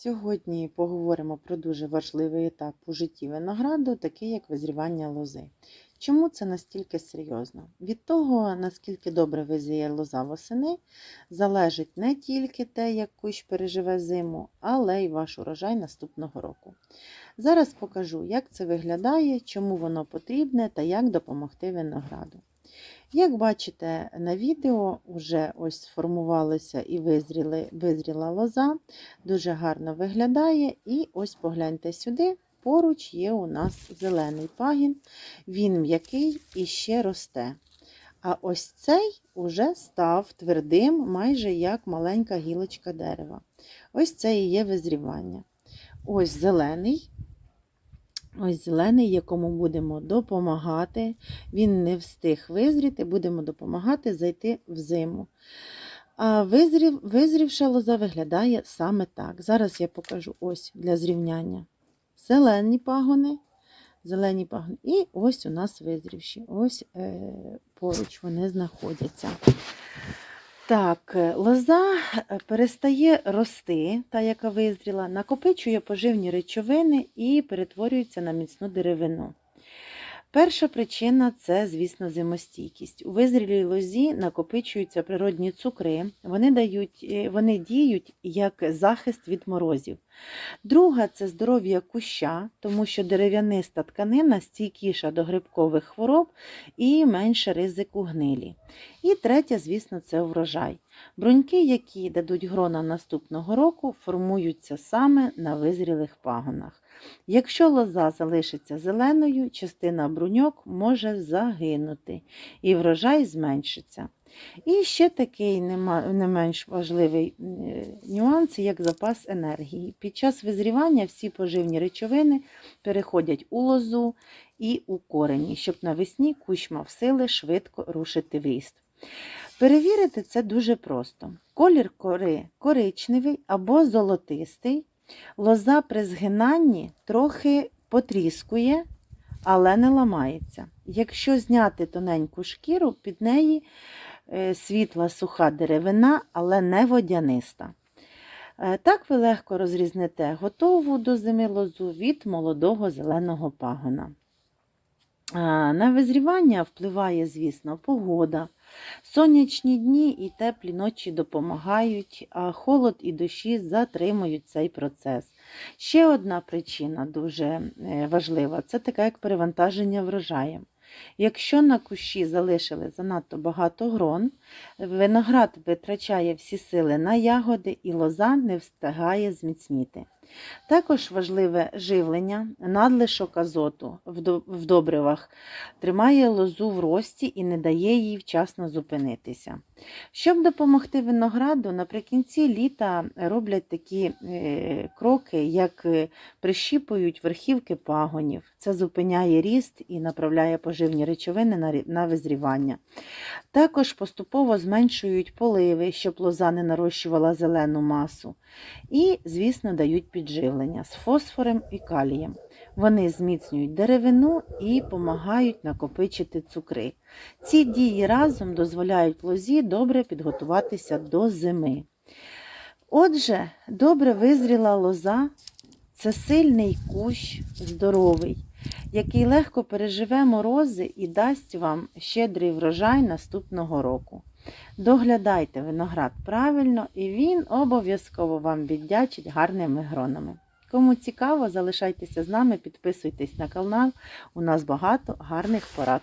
Сьогодні поговоримо про дуже важливий етап у житті винограду, такий як визрівання лози. Чому це настільки серйозно? Від того, наскільки добре визріє лоза восени, залежить не тільки те, як кущ переживе зиму, але й ваш урожай наступного року. Зараз покажу, як це виглядає, чому воно потрібне та як допомогти винограду. Як бачите на відео, вже ось сформувалася і визріли, визріла лоза, дуже гарно виглядає. І ось погляньте сюди, поруч є у нас зелений пагін, він м'який і ще росте. А ось цей уже став твердим, майже як маленька гілочка дерева. Ось це і є визрівання. Ось зелений. Ось зелений, якому будемо допомагати. Він не встиг визріти, будемо допомагати зайти в зиму. А визрів, визрівша лоза виглядає саме так. Зараз я покажу ось для зрівняння. Зелені пагони, зелені пагони. І ось у нас визрівші. Ось е, поруч вони знаходяться. Так, е, лоза е, перестає рости, та, яка визріла, накопичує поживні речовини і перетворюється на міцну деревину. Перша причина це, звісно, зимостійкість. У визрілій лозі накопичуються природні цукри, вони, дають, е, вони діють як захист від морозів. Друга це здоров'я куща, тому що дерев'яниста тканина стійкіша до грибкових хвороб і менше ризику гнилі. І третя, звісно, це врожай. Бруньки, які дадуть грона наступного року, формуються саме на визрілих пагонах. Якщо лоза залишиться зеленою, частина бруньок може загинути і врожай зменшиться. І ще такий не менш важливий нюанс, як запас енергії. Під час визрівання всі поживні речовини переходять у лозу і у корені, щоб навесні кущ мав сили швидко рушити в ріст. Перевірити це дуже просто. Колір кори коричневий або золотистий. Лоза при згинанні трохи потріскує, але не ламається. Якщо зняти тоненьку шкіру, під неї світла суха деревина, але не водяниста. Так ви легко розрізнете готову до зими лозу від молодого зеленого пагона. На визрівання впливає, звісно, погода. Сонячні дні і теплі ночі допомагають, а холод і дощі затримують цей процес. Ще одна причина дуже е, важлива це таке як перевантаження врожаєм. Якщо на кущі залишили занадто багато грон, виноград витрачає всі сили на ягоди і лоза не встигає зміцніти. Також важливе живлення, надлишок азоту в добривах тримає лозу в рості і не дає їй вчасно зупинитися. Щоб допомогти винограду, наприкінці літа роблять такі е, кроки, як прищіпують верхівки пагонів. Це зупиняє ріст і направляє поживні речовини на визрівання. Також поступово зменшують поливи, щоб лоза не нарощувала зелену масу. І, звісно, дають підживлення з фосфором і калієм. Вони зміцнюють деревину і допомагають накопичити цукри. Ці дії разом дозволяють лозі добре підготуватися до зими. Отже, добре визріла лоза це сильний кущ, здоровий, який легко переживе морози і дасть вам щедрий врожай наступного року. Доглядайте виноград правильно, і він обов'язково вам віддячить гарними гронами. Кому цікаво, залишайтеся з нами, підписуйтесь на канал, у нас багато гарних порад.